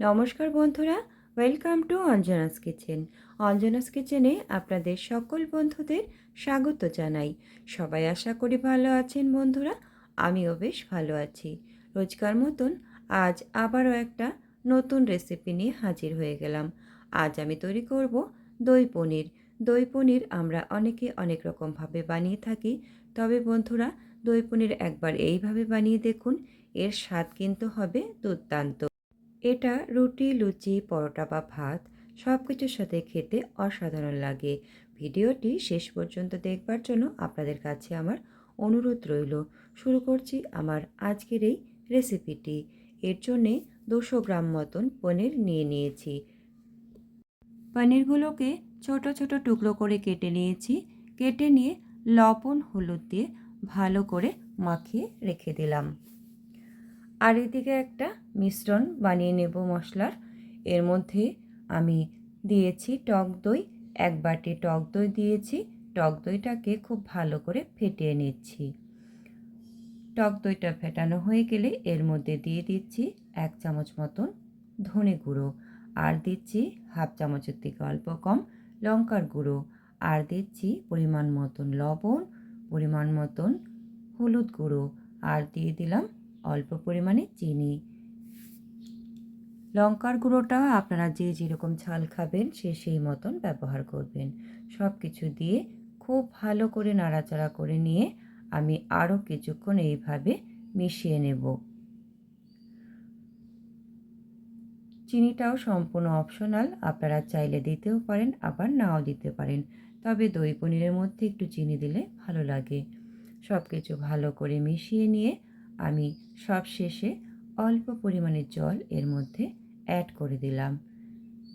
নমস্কার বন্ধুরা welcome to Anjana's kitchen Anjana's কিচেনে আপনাদের সকল বন্ধুদের স্বাগত জানাই। সবাই আশা করি ভালো আছেন বন্ধুরা, আমিও বেশ ভালো আছি। রোজকার মতন আজ আবারও একটা নতুন রেসিপি নিয়ে হাজির হয়ে গেলাম। আজ আমি তৈরি করব দই পনির। দই পনির আমরা অনেকে অনেক রকমভাবে বানিয়ে থাকি, তবে বন্ধুরা দই পনির একবার এইভাবে বানিয়ে দেখুন, এর স্বাদ কিন্তু হবে দুর্দান্ত। এটা রুটি, লুচি, পরোটা বা ভাত সব কিছুর সাথে খেতে অসাধারণ লাগে। ভিডিওটি শেষ পর্যন্ত দেখবার জন্য আপনাদের কাছে আমার অনুরোধ রইল। শুরু করছি আমার আজকের এই রেসিপিটি। এর জন্যে দুশো গ্রাম মতন পনির নিয়ে নিয়েছি। পনিরগুলোকে ছোট ছোট টুকরো করে কেটে নিয়েছি। কেটে নিয়ে লবণ, হলুদ দিয়ে ভালো করে মাখিয়ে রেখে দিলাম। আর এদিকে একটা মিশ্রণ বানিয়ে নেব মশলার। এর মধ্যে আমি দিয়েছি টক দই, এক বাটি টক দই দিয়েছি। টক দইটাকে খুব ভালো করে ফেটিয়ে নিচ্ছি। টক দইটা ফেটানো হয়ে গেলে এর মধ্যে দিয়ে দিচ্ছি এক চামচ মতন ধনে গুঁড়ো। আর দিচ্ছি হাফ চামচের থেকে অল্প কম লঙ্কার গুঁড়ো। আর দিচ্ছি পরিমাণ মতন লবণ, পরিমাণ মতন হলুদ গুঁড়ো। আর দিয়ে দিলাম অল্প পরিমাণে চিনি। লঙ্কার গুঁড়োটা আপনারা যে যেরকম ঝাল খাবেন, সে সেই মতন ব্যবহার করবেন। সব কিছু দিয়ে খুব ভালো করে নাড়াচাড়া করে নিয়ে আমি আরও কিছুক্ষণ এইভাবে মিশিয়ে নেব। চিনিটাও সম্পূর্ণ অপশনাল, আপনারা চাইলে দিতেও পারেন, আবার নাও দিতে পারেন। তবে দই পনিরের মধ্যে একটু চিনি দিলে ভালো লাগে। সব কিছু ভালো করে মিশিয়ে নিয়ে আমি সব শেষে অল্প পরিমাণে জল এর মধ্যে অ্যাড করে দিলাম।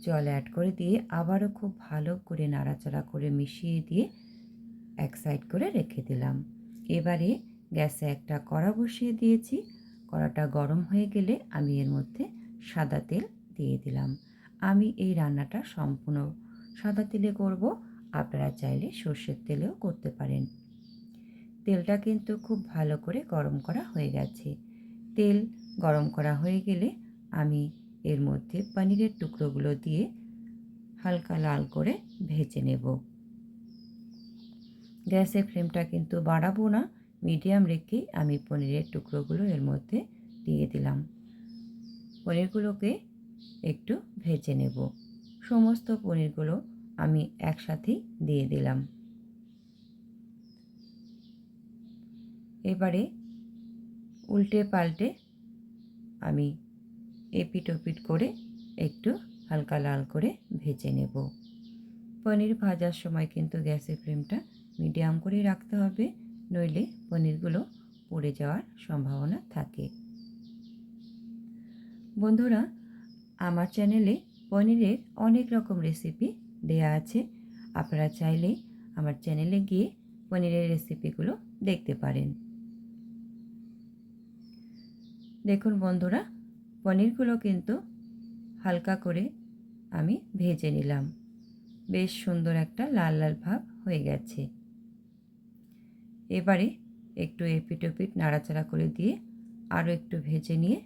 জল অ্যাড করে দিয়ে আবারও খুব ভালো করে নাড়াচাড়া করে মিশিয়ে দিয়ে এক সাইড করে রেখে দিলাম। এবারে গ্যাসে একটা কড়া বসিয়ে দিয়েছি। কড়াটা গরম হয়ে গেলে আমি এর মধ্যে সাদা তেল দিয়ে দিলাম। আমি এই রান্নাটা সম্পূর্ণ সাদা তেলে করব। আপনারা চাইলে সর্ষের তেলেও করতে পারেন। তেলটা কিন্তু খুব ভালো করে গরম করা হয়ে গেছে। তেল গরম করা হয়ে গেলে আমি এর মধ্যে পনিরের টুকরোগুলো দিয়ে হালকা লাল করে ভেজে নেব। গ্যাসের ফ্লেমটা কিন্তু বাড়াবো না, মিডিয়াম রেখেই আমি পনিরের টুকরোগুলো এর মধ্যে দিয়ে দিলাম। পনিরগুলোকে একটু ভেজে নেব। সমস্ত পনিরগুলো আমি একসাথেই দিয়ে দিলাম। এবারে উল্টে পাল্টে আমি এপিট ওপিট করে একটু হালকা লাল করে ভেজে নেব। পনির ভাজার সময় কিন্তু গ্যাসের ফ্লেমটা মিডিয়াম করে রাখতে হবে, নইলে পনিরগুলো পড়ে যাওয়ার সম্ভাবনা থাকে। বন্ধুরা, আমার চ্যানেলে পনিরের অনেক রকম রেসিপি দেয়া আছে। আপনারা চাইলে আমার চ্যানেলে গিয়ে পনিরের রেসিপিগুলো দেখতে পারেন। দেখুন বন্ধুরা, পনিরগুলো কিন্তু হালকা করে আমি ভেজে নিলাম। বেশ সুন্দর একটা লাল লাল ভাব হয়ে গেছে। এবারে একটু এপিট ওপিট নাড়াচাড়া করে দিয়ে আরও একটু ভেজে নিয়ে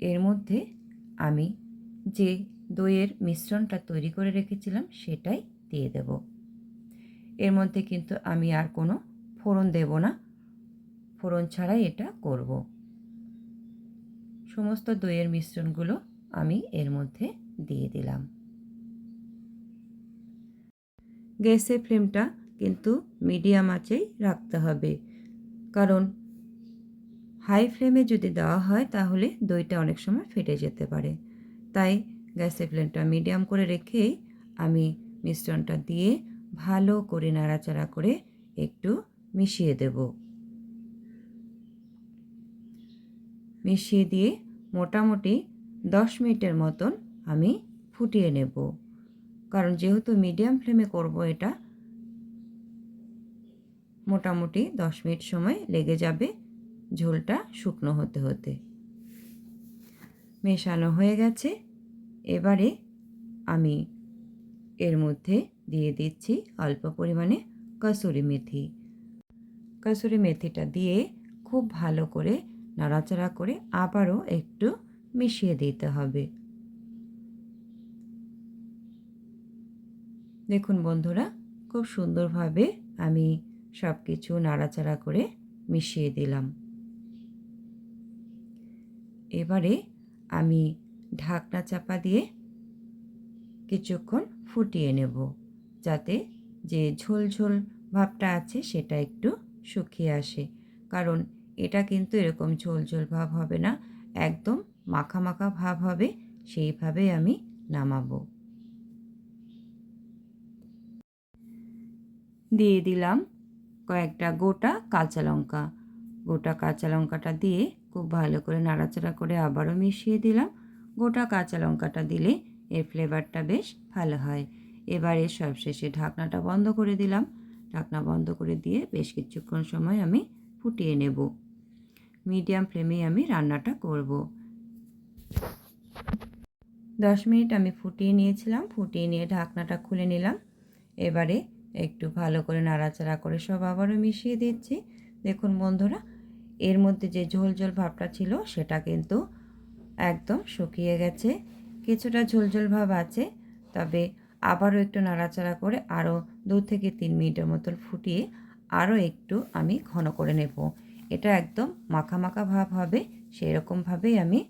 এর মধ্যে আমি যে দইয়ের মিশ্রণটা তৈরি করে রেখেছিলাম সেটাই দিয়ে দেব। এর মধ্যে কিন্তু আমি আর কোনো ফোড়ন দেব না। ফোড়ন ছাড়াই এটা করব। সমস্ত দইয়ের মিশ্রণগুলো আমি এর মধ্যে দিয়ে দিলাম। গ্যাসের ফ্লেমটা কিন্তু মিডিয়াম আঁচেই রাখতে হবে। কারণ হাই ফ্লেমে যদি দেওয়া হয় তাহলে দইটা অনেক সময় ফেটে যেতে পারে। তাই গ্যাসের ফ্লেমটা মিডিয়াম করে রেখেই আমি মিশ্রণটা দিয়ে ভালো করে নাড়াচাড়া করে একটু মিশিয়ে দেবো। মিশিয়ে দিয়ে মোটামুটি দশ মিনিটের মতন আমি ফুটিয়ে নেব। কারণ যেহেতু মিডিয়াম ফ্লেমে করব এটা, মোটামুটি দশ মিনিট সময় লেগে যাবে ঝোলটা শুকনো হতে হতে। মেশানো হয়ে গেছে। এবারে আমি এর মধ্যে দিয়ে দিচ্ছি অল্প পরিমাণে কসুরি মেথি। কসুরি মেথিটা দিয়ে খুব ভালো করে নাড়াচাড়া করে আবারও একটু মিশিয়ে দিতে হবে। দেখুন বন্ধুরা, খুব সুন্দরভাবে আমি সব কিছু নাড়াচাড়া করে মিশিয়ে দিলাম। এবারে আমি ঢাকনা চাপা দিয়ে কিছুক্ষণ ফুটিয়ে নেব, যাতে যে ঝোল ঝোল ভাবটা আছে সেটা একটু শুকিয়ে আসে। কারণ এটা কিন্তু এরকম ঝোল ঝোল ভাব হবে না। একদম মাখা মাখা ভাব হবে, সেইভাবে আমি নামাবো। দিয়ে দিলাম কয়েকটা গোটা কাঁচা লঙ্কা। গোটা কাঁচা লঙ্কাটা দিয়ে খুব ভালো করে নাড়াচাড়া করে আবারও মিশিয়ে দিলাম। গোটা কাঁচা লঙ্কাটা দিলে এর ফ্লেভারটা বেশ ভালো হয়। এবারে সবশেষে ঢাকনাটা বন্ধ করে দিলাম। ঢাকনা বন্ধ করে দিয়ে বেশ কিছুক্ষণ সময় আমি ফুটিয়ে নেব। মিডিয়াম ফ্লেমে আমি রান্নাটা করব। দশ মিনিট আমি ফুটিয়ে নিয়েছিলাম, ফুটিয়ে নিয়ে ঢাকনাটা খুলে নিলাম। এবারে একটু ভালো করে নাড়াচাড়া করে সব আবারও মিশিয়ে দিচ্ছি। দেখুন বন্ধুরা, এর মধ্যে যে ঝোল ঝোল ভাবটা ছিল সেটা কিন্তু একদম শুকিয়ে গেছে। কিছুটা ঝোল ঝোল ভাব আছে, তবে আবারও একটু নাড়াচাড়া করে আরও দু থেকে তিন মিনিটের মতন ফুটিয়ে আরও একটু আমি ঘন করে নেব। এটা একদম মাখা মাখা ভাব হবে সেই রকমভাবেই আমি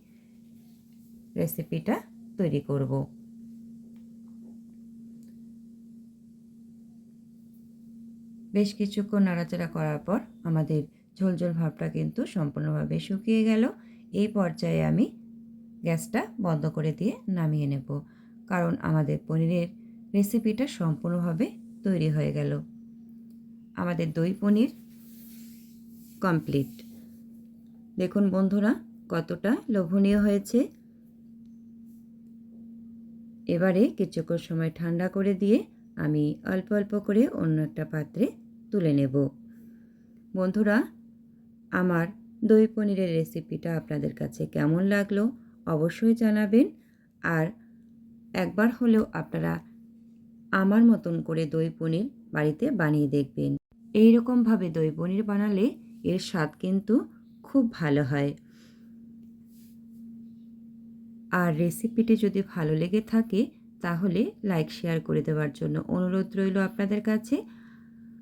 রেসিপিটা তৈরি করব। বেশ কিছুক্ষণ নাড়াচাড়া করার পর আমাদের ঝোল ঝোল ভাবটা কিন্তু সম্পূর্ণভাবে শুকিয়ে গেল। এই পর্যায়ে আমি গ্যাসটা বন্ধ করে দিয়ে নামিয়ে নেব, কারণ আমাদের পনিরের রেসিপিটা সম্পূর্ণভাবে তৈরি হয়ে গেল। আমাদের দই পনির কমপ্লিট দেখুন বন্ধুরা, কতটা লোভনীয় হয়েছে। এবারে কিছুক্ষণ সময় ঠান্ডা করে দিয়ে আমি অল্প অল্প করে অন্য একটা পাত্রে তুলে নেব। বন্ধুরা, আমার দই পনিরের রেসিপিটা আপনাদের কাছে কেমন লাগল অবশ্যই জানাবেন। আর একবার হলেও আপনারা আমার মতন করে দই পনির বাড়িতে বানিয়ে দেখবেন। এই রকমভাবে দই পনির বানালে এর স্বাদ কিন্তু খুব ভালো হয়। আর রেসিপিটি যদি ভালো লেগে থাকে, তাহলে লাইক শেয়ার করে দেওয়ার জন্য অনুরোধ রইল আপনাদের কাছে।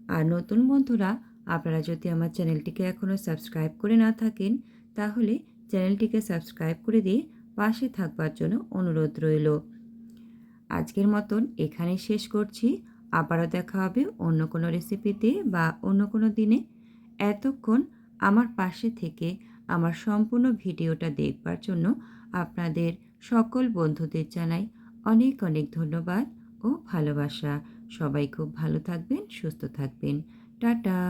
আর নতুন বন্ধুরা, আপনারা যদি আমার চ্যানেলটিকে এখনও সাবস্ক্রাইব করে না থাকেন, তাহলে চ্যানেলটিকে সাবস্ক্রাইব করে দিয়ে পাশে থাকবার জন্য অনুরোধ রইল। আজকের মতন এখানে শেষ করছি। আবারও দেখা হবে অন্য কোনো রেসিপিতে বা অন্য কোনো দিনে। এতক্ষণ আমার পাশে থেকে আমার সম্পূর্ণ ভিডিওটা দেখবার জন্য আপনাদের সকল বন্ধুদের জানাই অনেক অনেক ধন্যবাদ ও ভালোবাসা। সবাই খুব ভালো থাকবেন, সুস্থ থাকবেন। টাটা।